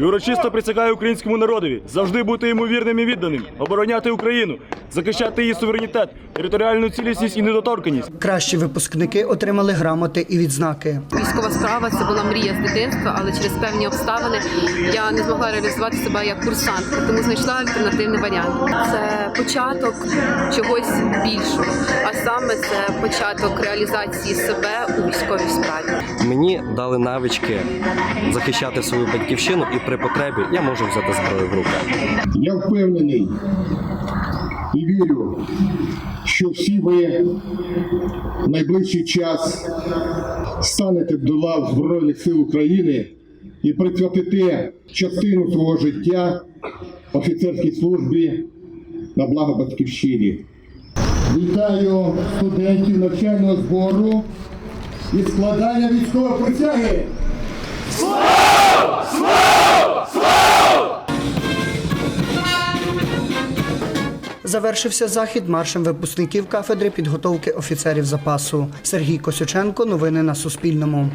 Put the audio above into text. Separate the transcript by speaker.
Speaker 1: І урочисто присягаю українському народові завжди бути йому вірним і відданим, обороняти Україну, захищати її суверенітет, територіальну цілісність і недоторканість.
Speaker 2: Кращі випускники отримали грамоти і відзнаки.
Speaker 3: Військова справа це була мрія з дитинства, але через певні обставини я не змогла реалізувати себе як курсантка, тому знайшла альтернативний варіант. Це початок чогось більшого, а саме це початок реалізації себе у військовій справі.
Speaker 4: Мені дали навички захищати свою батьківщину, і при потребі я можу взяти зброю в руки.
Speaker 5: Я впевнений і вірю, що всі ви в найближчий час станете до лав Збройних сил України і присвятите частину свого життя офіцерській службі на благо батьківщині. Вітаю студентів навчального збору і складання військової присяги.
Speaker 2: Завершився захід маршем випускників кафедри підготовки офіцерів запасу. Сергій Косюченко. Новини на Суспільному.